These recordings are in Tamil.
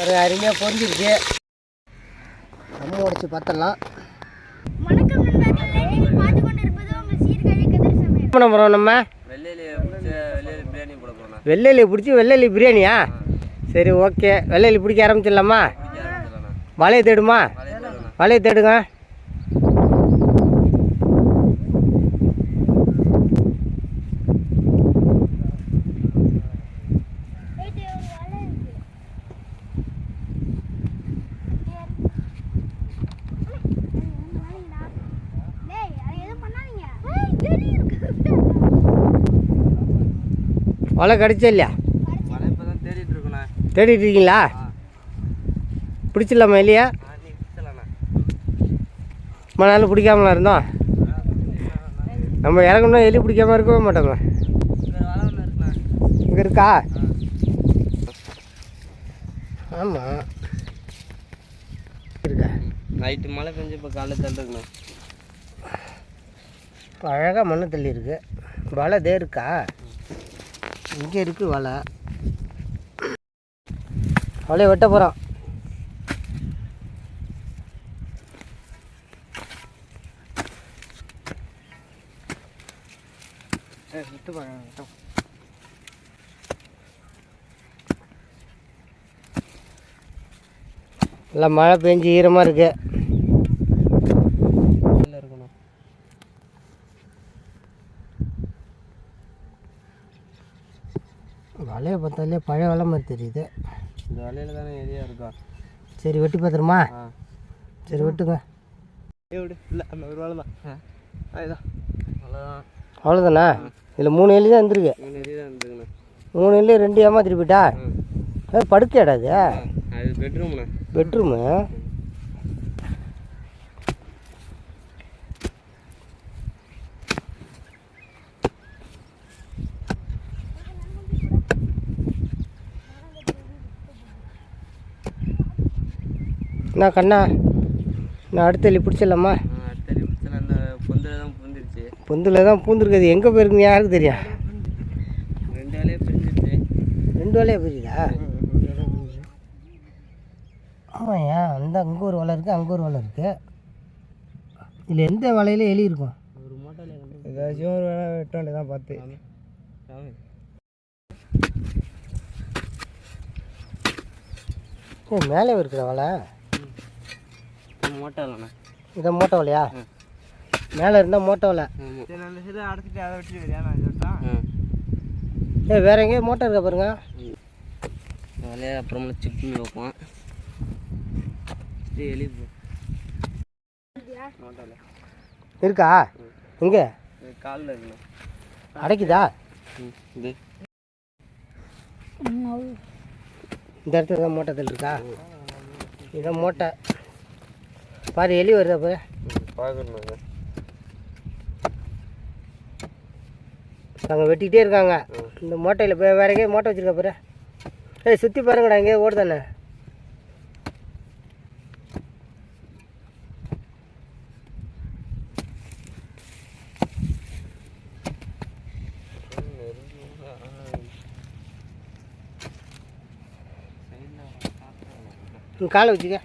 ஒரு அருமையாக பொரிஞ்சிருச்சு நம்ம உடச்சி பார்த்தலாம் வணக்கம் நண்பர்களே நீங்கள் பார்த்து கொண்டிருப்பது உங்கள் சீர்காழி கதிர் சமையல். என்ன பண்ண போகிறோம் நம்ம? வெள்ளையில பிடிச்ச வெள்ளையில பிரியாணியா? சரி ஓகே. வெள்ளையிலி பிடிக்க ஆரம்பிச்சிடலாமா? பிடிக்க ஆரம்பிச்சிடலாம். வலையை தேடுமா? வலையை தேடுங்க டேய் அது எதுவும் பண்ணாதீங்க ஏய் எலி இருக்கு வலை கடிச்சா இல்லையா? தேடிட்டு இருக்கீங்களா? பிடிச்சிடலாமா இல்லையா? ரொம்ப நாள் பிடிக்காமலாம் இருந்தோம் நம்ம இறங்கணும் எலி பிடிக்காம இருக்கவே மாட்டோங்க இங்கே இருக்கா? ஆமாம் இருக்கா? நைட்டு மழை பெஞ்சு இப்போ காலைல தள்ளுங்கண்ணா அழகாக மண்ணு தள்ளி இருக்கு வலை தே இருக்கா? இங்கே இருக்கு வலை. வலையை வெட்ட போகிறோம் எல்லாம் மழை பெஞ்சு ஈரமாக இருக்குது வலையை பார்த்தாலே பழைய வலை மாதிரி தெரியுது. இந்த வலையில தானே ஏரியா இருக்கா? சரி வெட்டி பார்த்துருமா? சரி வெட்டுங்க. இல்லை அந்த ஒரு வலை தான். அதுதான் அவ்வளோதான் அவ்வளோதானா இதில் மூணு எலி தான் இருந்திருக்கு. மூணு எலி ரெண்டு ஏமாத்திட்டு போயிட்டா? அது படுக்கையாடா அது? பெட்ரூம்ண்ணா பெட்ரூமு என்ன கண்ணா நான் அடுத்த எலி பிடிச்சிடலாமா? அடுத்த அந்த பொந்தில் தான் புந்துருச்சு பொந்தில் தான் பூந்துருக்குது எங்கே போயிருக்குன்னு யாருக்கு தெரியும்? ரெண்டு வேலையே பிரிஞ்சிருச்சு. ரெண்டு வலையாக போயிருதா ஆமாய்யா அந்த அங்கே ஒரு வலை இருக்குது அங்கே ஒரு வலை இருக்குது இதில் எந்த வலையில எலி இருக்கும் ஏதாச்சும் ஒரு வேலை வெட்ட வேண்டியதான் பார்த்து. மேலே இருக்கிற வலை? மூட்டை இல்லைண்ணா இதை மூட்டை வலையா மேலே இருந்தால் மூட்டை வலை சரி அந்த சைடு அடைச்சிட்டு அதை சொல்லிட்டேன் ஏ வேற எங்கேயோ மூட்டை இருக்கா பாருங்க. வலையை அப்புறமா செக் பண்ணி வைப்போம். இது எலி இருக்கா. எங்கே? காலில் இருக்குண்ணா. அடைக்குதா? ம் இது. இந்த இடத்துல தான் மூட்டை தள்ளி இருக்கா இதான் மூட்டை பாரு எலி வருதா பாரு. பார்க்கணும் அங்கே வெட்டிக்கிட்டே இருக்காங்க. இந்த மூட்டையில் போய் வேற எங்கேயும் மூட்டை வச்சிருக்கா பாரு. ஏய் சுற்றி பாருங்கடா எங்கேயோ ஓடுதானே. காலை வச்சுக்க.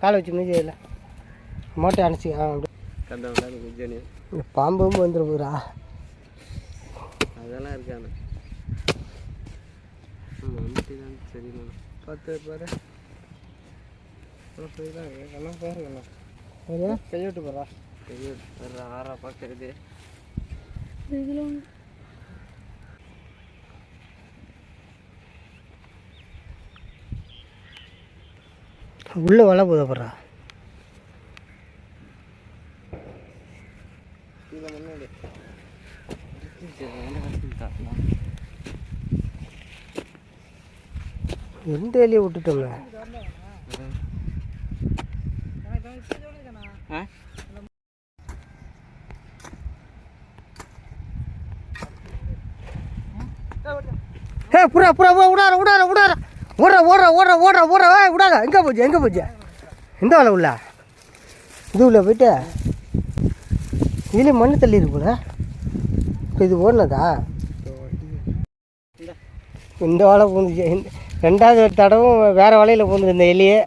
காலை வச்சு மீதி இல்லை மூட்டை அணைச்சி பாம்பும் வந்துடும் போகிறா அதெல்லாம் தான் சரிண்ணா பார்த்து பாரு. எல்லாம் பாருங்கண்ணா கைவிட்டு போகிறா பெரிய ஒரு ஆறா பார்க்கறது. உள்ளே வலை போத போகிறா கீழே முன்னாடி சரி, ரெண்டு வருஷம் காட்டலாம் எந்த எலியை விட்டுட்டோம்ல ஏ புறா புறா புறா விடாத விடாத விடாத ஓடுற ஓடுற ஓடுற ஓடுற ஓடுற ஏய் விடாத எங்கே போச்சு எங்கே போச்சு? எந்த வலை உள்ள. இது உள்ள போயிட்டு இதுலேயும் மண்ணு தள்ளி இருக்கு போல. இப்போ இது ஓடினதா? இந்த வாழை பூந்துச்சு. ரெண்டாவது தடவும் வேறு வலையில் பூந்து இந்த எலியே.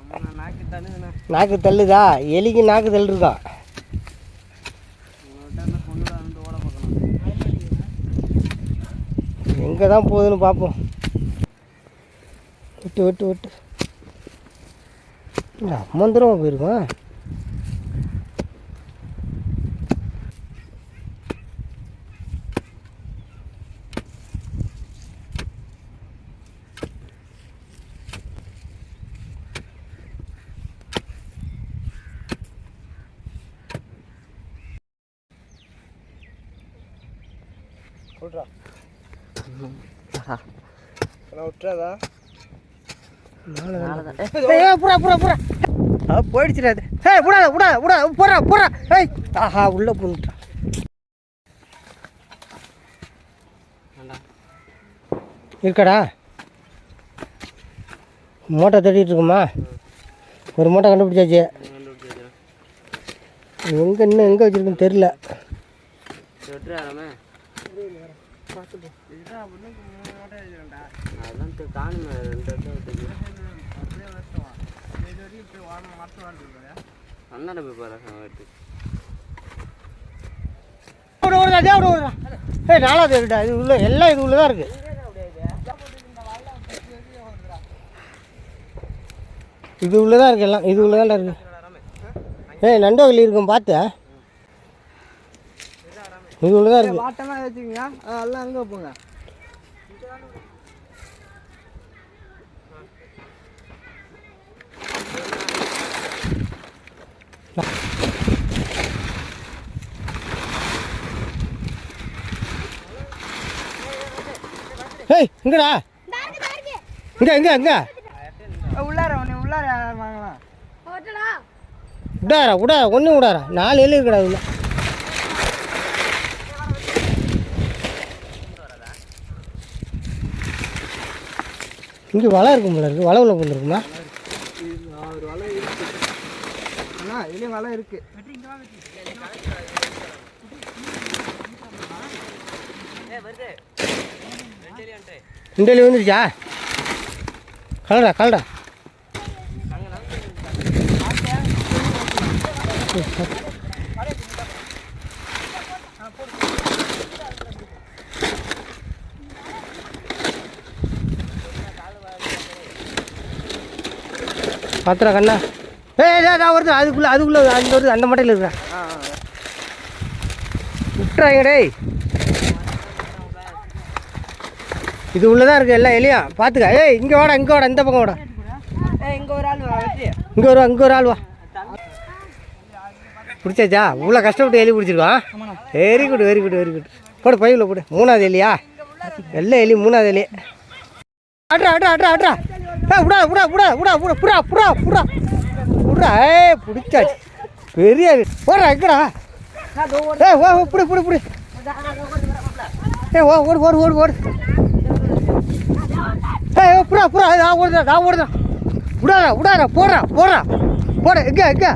நாக்கு தள்ளுதா? எலிக்கு நாக்கு தள்ளுருக்கான் எங்கே தான் போகுதுன்னு பார்ப்போம் விட்டு விட்டு விட்டு. இல்லை போயிருக்கோம். விட்றா விட்டுறாதா? ஏய் புறா புறா புறா. ஆ போயிடுச்சுடாது ஏய் விடாத விடாத விடாத போறா போறா ஏய். ஆஹா உள்ளே போட்டுட்டான் இருக்கடா. மூட்டை தேடிட்டு இருக்குமா? ஒரு மூட்டை கண்டுபிடிச்சாச்சு. எங்கே இன்னும் எங்கே வச்சுருக்குன்னு தெரில விட்டுறாமே அதான் காணுமே ரெண்டு இடத்துல விட்டுச்சு அண்ணாட போய் பாரு வெட்டு ஏய் நாலாவது இருக்குடா இது உள்ள எல்லாம் இது உள்ளே தான் இருக்குது இது உள்ளே தான் இருக்குது எல்லாம் இது உள்ளே தான் இருக்குது ஏய் நண்டோகலி இருக்கும் பார்த்தேன் இது உள்ள தான் இருக்கு. வாட்டெல்லாம் வச்சுக்கோங்க அதெல்லாம் அங்கே போங்க ஏய் இங்கடா. இங்க இங்க இங்க. உள்ளார உன்னை உள்ளார வாங்கலாம்? விடாரா விடா ஒன்றும் விடாரா நாலு ஏழு இருக்குடா உள்ள இங்கே வலை இருக்கும் போல இருக்கு. வலை உள்ள போந்துருக்குமா ஒரு வலை இருக்கு? அண்ணா இதுலேயும் வலை இருக்கு இண்டலி வந்துருச்சா கலடா கலடா. பத்திரா கண்ணா? ஏய் நான் வருது அதுக்குள்ளே அதுக்குள்ளே அந்த வருது அந்த மட்டையில் இருக்கிறேன். விட்டுறாங்க டேய். இது உள்ளதான் இருக்கு எல்லாம் எலியும் பார்த்துக்க ஏய் இங்கே வாடா இங்கே வாடா இந்த பக்கம் வாடா. இங்கே ஒரு ஆள் இங்கே வருவா இங்கே ஒரு ஆள் வா. பிடிச்சாச்சா? இவ்வளோ கஷ்டப்பட்டு எலி பிடிச்சிருக்கான் very good very good very good போடு பையில் போடு. மூணாவது எலியா? வெள்ளை எலி மூணாவது எலி. ஆட்ரா ஆட்ரா ஆட்ரா ஆட்ரா ஏ விடா விடா விடா விடா விடா புறா புறா புறா புறா ஏ பிடிச்சாச்சு. பெரிய போடுறா எங்கடா? ஏ ஓ ஓ, புடி புடி புடி. ஏ ஓ ஓடு ஓடு ஓடு ஓடு. ஏ ஓ, புறா புறா நான் ஓடுதான் நான் ஓடுதான் விடாதா விடாதா போடுறா போடுறா போட எங்க எங்க?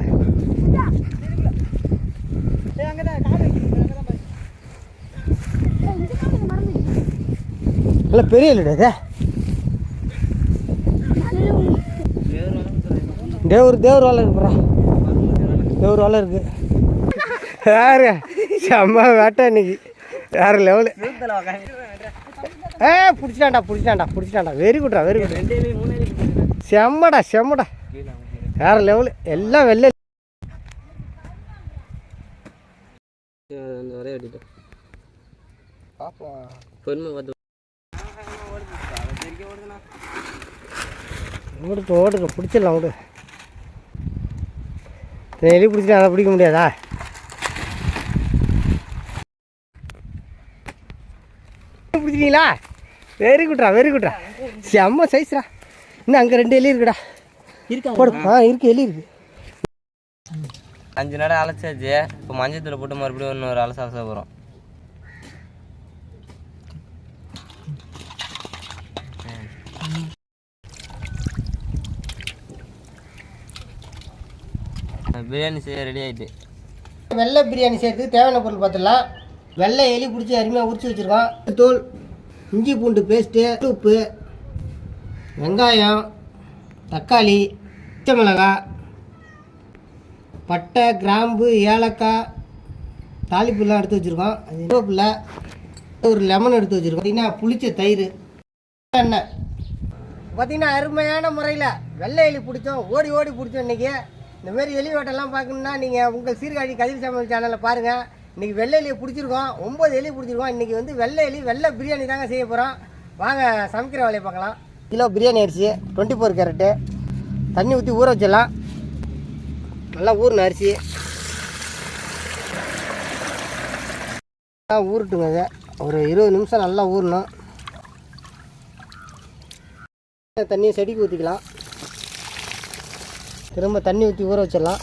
இல்லை பெரிய இல்லைடா தேவர் தேவர் வேலை இருக்குறா தேவர் வேலை இருக்கு. யாரு? செம்ம வேட்டை இன்னைக்கு. வேற லெவலு ஏ பிடிச்சிட்டாண்டா பிடிச்சிட்டான்டா பிடிச்சிட்டாண்டா வெரி குட்ரா வெரி குட் செம்மடா செம்மடா. வேற லெவலு எல்லாம் வெளில அந்த வரைய பார்ப்போம் பொறுமை பார்த்து ஓடுங்க பிடிச்சிடலாம் விடு இந்த எலி பிடிச்சிட்டு அதை பிடிக்க முடியாதா? பிடிச்சிட்டீங்களா வெரி குட்ரா வெரி குட்ரா செம்ம சைஸ்ரா இன்னும் அங்கே ரெண்டு எலி இருக்குடா. இருக்கா போடு. ஆ இருக்கு எலி இருக்கு. அஞ்சு நடை அழைச்சாச்சு இப்போ மஞ்சத்தூள் போட்டு மறுபடியும் இன்னொரு அலச அலச போகிறோம் பிரியாணி செய்ய ரெடி ஆகிட்டு வெள்ளை பிரியாணி செய்யறதுக்கு தேவையான பொருள் பார்த்துடலாம். வெள்ளை எலி பிடிச்சி அருமையாக உரிச்சு வச்சுருக்கோம். தோல் இஞ்சி பூண்டு பேஸ்ட்டு உப்பு வெங்காயம் தக்காளி பச்சை மிளகாய் பட்டை கிராம்பு ஏலக்காய் தாளிப்புலாம் எடுத்து வச்சுருக்கோம். அது கருவேப்பிலை ஒரு லெமன் எடுத்து வச்சுருக்கோம். பார்த்தீங்கன்னா புளிச்ச தயிர் எண்ணெய். பார்த்தீங்கன்னா அருமையான முறையில் வெள்ளை எலி பிடிச்சோம். ஓடி ஓடி பிடிச்சோம் இன்றைக்கி இந்தமாரி எலி வேட்டெல்லாம் பார்க்கணுன்னா நீங்கள் உங்கள் சீர்காழி கதிர் சமையல் சேனலில் பாருங்கள் இன்றைக்கி வெள்ளை எலியை பிடிச்சிருக்கோம். ஒம்பது எலி பிடிச்சிருக்கோம். இன்றைக்கி வந்து வெள்ளை எலி வெள்ளை பிரியாணி தாங்க செய்ய போகிறோம் வாங்க சமைக்கிற வேலையை பார்க்கலாம். கிலோ பிரியாணி அரிசி டுவெண்ட்டி ஃபோர் கேரட்டு. தண்ணி ஊற்றி ஊற வச்சிடலாம். நல்லா ஊறின அரிசி. நல்லா ஊறட்டுங்க இதை. ஒரு இருபது நிமிஷம் நல்லா ஊறணும். தண்ணியை செடிக்கு ஊற்றிக்கலாம் திரும்ப தண்ணி ஊற்றி ஊற வச்சிடலாம்.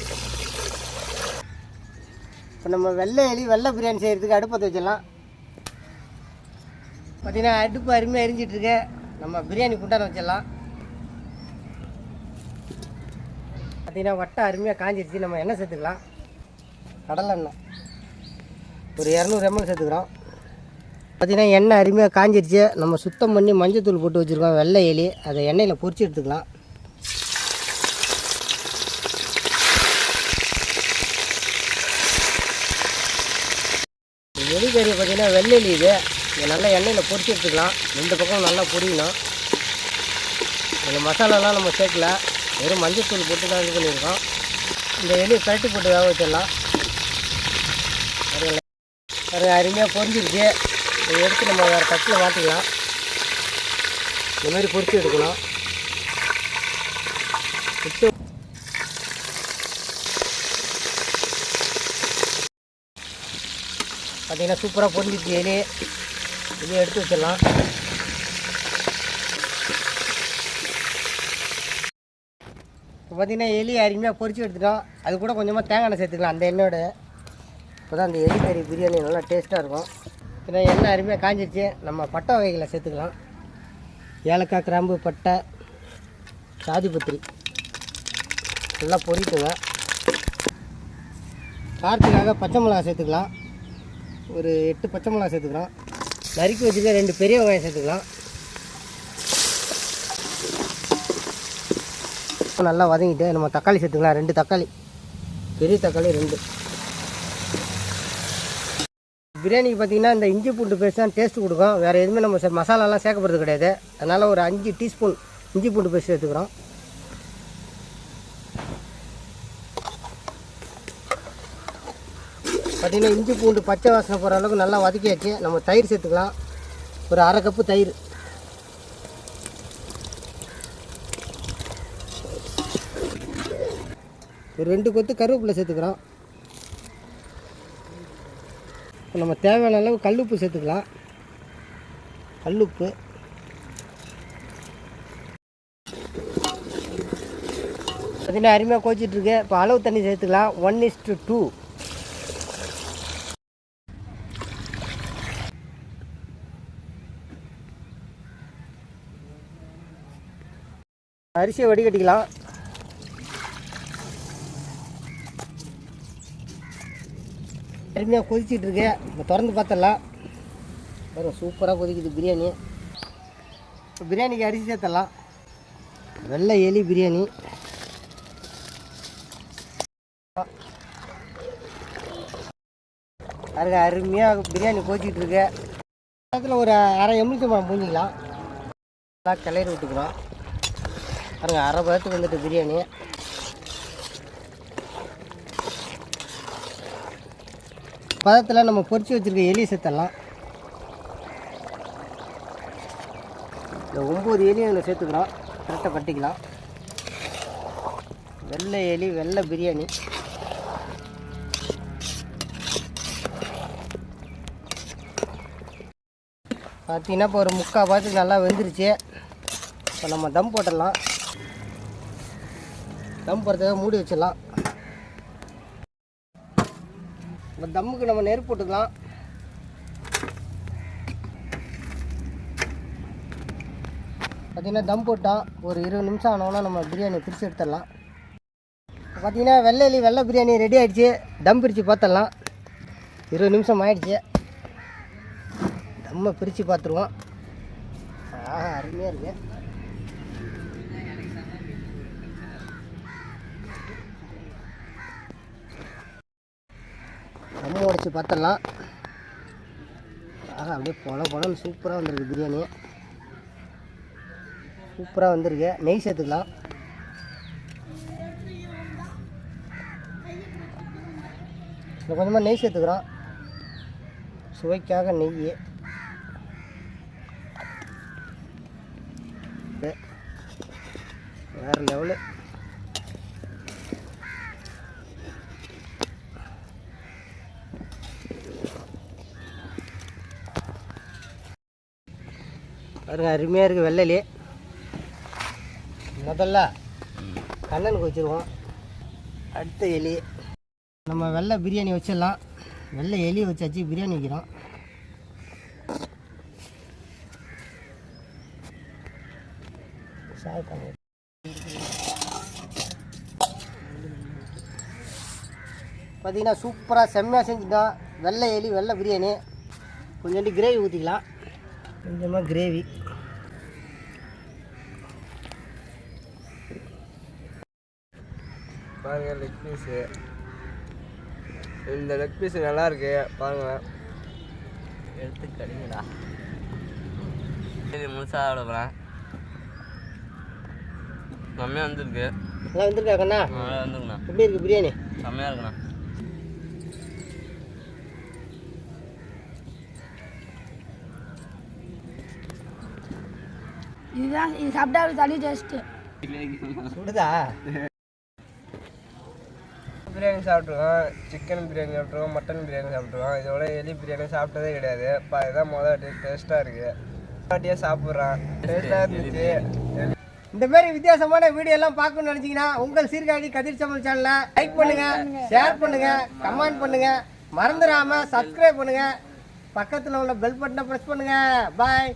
இப்போ நம்ம வெள்ளை எலி வெள்ளை பிரியாணி செய்கிறதுக்கு அடுப்பத்தை வச்சிடலாம். பார்த்திங்கன்னா அடுப்பு அருமையாக எரிஞ்சிட்ருக்கு நம்ம பிரியாணி குண்டான வச்சிடலாம். பார்த்திங்கன்னா வட்டை அருமையாக காஞ்சிருச்சு. நம்ம எண்ணெய் சேர்த்துக்கலாம். கடலை எண்ணெய். ஒரு இரநூறு எம்எல் சேர்த்துக்கிறோம். பார்த்தீங்கன்னா எண்ணெய் அருமையாக காஞ்சிருச்சு. நம்ம சுத்தம் பண்ணி மஞ்சத்தூள் போட்டு வச்சுருக்கோம். வெள்ளை எலி. அதை எண்ணெயில் பொரிச்சு எடுத்துக்கலாம். இந்த கறி பார்த்தீங்கன்னா வெள்ளை இது. இதை நல்லா எண்ணெயில் பொறிச்சு எடுத்துக்கலாம். ரெண்டு பக்கம் நல்லா பொரியணும். இந்த மசாலாலாம் நம்ம சேர்க்கல. வெறும் மஞ்சத்தூள் போட்டு தான் இது பண்ணியிருக்கோம். இந்த எலியை கரட்டி போட்டு வேக வச்சிடலாம். பாருங்களேன். அருமையாக பொரிஞ்சிருச்சு. இதை எடுத்து நம்ம வேறு தட்டில் மாட்டிக்கலாம் இந்தமாரி பொறிச்சு எடுக்கணும். பார்த்தீங்கன்னா சூப்பராக பொரிஞ்சிருச்சு எலி இதை எடுத்து வச்சிடலாம். இப்போ பார்த்தீங்கன்னா எலி அருமையாக பொரிச்சு எடுத்துட்டோம். அது கூட கொஞ்சமாக தேங்காய் எண்ணெய் சேர்த்துக்கலாம் அந்த எண்ணெயோட. இப்போ தான் அந்த எலி கறி பிரியாணி நல்லா டேஸ்ட்டாக இருக்கும். ஏன்னா எண்ணெய் அருமையாக காஞ்சிருச்சு. நம்ம பட்டை வகைகளை சேர்த்துக்கலாம். ஏலக்காய் கிராம்பு பட்டை சாதிபத்திரி நல்லா பொரிட்டுங்க காரத்துக்காக பச்சை மிளகா சேர்த்துக்கலாம். ஒரு எட்டு பச்சை மிளகா சேர்த்துக்கலாம். நறுக்கி வச்சுருக்க ரெண்டு பெரிய வெங்காயம் சேர்த்துக்கலாம். நல்லா வதங்கிட்டு நம்ம தக்காளி சேர்த்துக்கலாம். ரெண்டு தக்காளி. பெரிய தக்காளி ரெண்டு. பிரியாணிக்கு பார்த்தீங்கன்னா இந்த இஞ்சி பூண்டு பேஸ்ட் தான் டேஸ்ட் கொடுக்கும். வேறு எதுவுமே நம்ம மசாலாலாம் சேர்க்கப்படுறது கிடையாது. அதனால் ஒரு அஞ்சு டீஸ்பூன் இஞ்சி பூண்டு பேஸ்ட் சேர்த்துக்கிறோம். பார்த்தீங்கன்னா இஞ்சி பூண்டு பச்சை வாசனை போகிற அளவுக்கு நல்லா வதக்கியாச்சு. நம்ம தயிர் சேர்த்துக்கலாம். ஒரு அரை கப்பு தயிர். ஒரு ரெண்டு கொத்து கருவேப்பிலை சேர்த்துக்கிறோம். இப்போ நம்ம தேவையான அளவு கல்லுப்பு சேர்த்துக்கலாம். கல்லுப்பு. பார்த்தீங்கன்னா அருமையாக கோச்சிட்ருக்கு இப்போ அளவு தண்ணி சேர்த்துக்கலாம். ஒன் இஸ்டு டூ அரிசியை வடிகட்டிக்கலாம். அருமையாக கொதிச்சிட்டு இருக்கு. இப்போ திறந்து பார்த்தலாம் வரும் சூப்பராக கொதிக்குது பிரியாணி. இப்போ பிரியாணிக்கு அரிசி சேர்த்தலாம் வெள்ளை எலி பிரியாணி. பாருங்க அருமையாக பிரியாணி கொதிச்சிட்டு இருக்கு. பக்கத்தில் ஒரு அரை எலுமிச்சம்பழம் பூஞ்சிக்கலாம் நல்லா கிளறி விட்டுக்கிறோம். பாருங்க அரை பழத்துக்கு வந்துட்டு பிரியாணி. பதத்தில் நம்ம பொறிச்சு வச்சுருக்க எலி சேர்த்தலாம் இந்த ஒம்பது எலியும் அதில் சேர்த்துக்கிறோம். கரெக்டாக கட்டிக்கலாம். வெள்ளை எலி வெள்ளை பிரியாணி. பார்த்தீங்கன்னா இப்போ ஒரு முக்கால் பார்த்து நல்லா வெந்துருச்சு. இப்போ நம்ம தம் போட்டுடலாம். தம் போடுறதுக்காக மூடி வச்சிடலாம். இப்போ தம்முக்கு நம்ம நெருப்பு போட்டுக்கலாம். பார்த்தீங்கன்னா தம் போட்டால் ஒரு இருபது நிமிஷம் ஆனோன்னா நம்ம பிரியாணி பிரித்து எடுத்துடலாம். பார்த்தீங்கன்னா வெள்ளை வெள்ளை பிரியாணி ரெடி ஆகிடுச்சு தம் பிரித்து பார்த்துடலாம். இருபது நிமிஷம் ஆயிடுச்சு. தம்மை பிரித்து பார்த்துருவோம். ஆஹா அருமையாக இருக்கு. உடைச்சி பார்த்துடலாம். ஆக அப்படியே பொல பொலன்னு சூப்பராக வந்திருக்கு பிரியாணி. சூப்பராக வந்திருக்கு. நெய் சேர்த்துக்கலாம். கொஞ்சமாக நெய் சேர்த்துக்கிறோம். சுவைக்காக நெய் இது வேறு லெவலு பாருங்க அருமையாக இருக்குது வெள்ளலி. முதல்ல கண்ணனுக்கு வச்சுருவோம். அடுத்த எலி. நம்ம வெள்ளை பிரியாணி வச்சிடலாம். வெள்ளை எலி வச்சாச்சு பிரியாணி வைக்கிறோம். பார்த்தீங்கன்னா சூப்பராக செம்மையாக செஞ்சுட்டோம் வெள்ளை எலி வெள்ளை பிரியாணி. கொஞ்சோண்டு கிரேவி ஊற்றிக்கலாம் கொஞ்சமாக கிரேவி பாருங்க லெக் பீஸு இந்த லெக் பீஸ் நல்லா இருக்கு. பாருங்க. எடுத்து கடிங்கடா சரி முழுசாக சாப்பிட போகிறேன் செம்மையாக வந்திருக்கு. நல்லா வந்திருக்கா கண்ணா? நல்லா வந்துருக்குண்ணா. எப்படி இருக்குது பிரியாணி? செம்மையாக இருக்குண்ணா. இதுதான் இது சாப்பிட்டா தனி டேஸ்ட்டு சுடுதா? பிரியாணி சாப்பிட்ருக்கோம் சிக்கன் பிரியாணி சாப்பிட்ருக்கோம் மட்டன் பிரியாணி சாப்பிட்ருக்கோம் இதோட எலி பிரியாணி சாப்பிட்டதே கிடையாது. இப்போ இதுதான் முதல் டேஸ்ட்டாக இருக்குது வாட்டியாக சாப்பிட்றான். டேஸ்ட்டாக இருந்துச்சு. இந்த மாதிரி வித்தியாசமான வீடியோ எல்லாம் பார்க்கணும்னு நினைச்சீங்கன்னா உங்கள் சீர்காழி கதிர் சமையல் சேனலை லைக் பண்ணுங்க ஷேர் பண்ணுங்க கமெண்ட் பண்ணுங்க. மறந்துடாம சப்ஸ்கிரைப் பண்ணுங்க. பக்கத்தில் உள்ள பெல் பட்டனை ப்ரெஸ் பண்ணுங்க. பாய்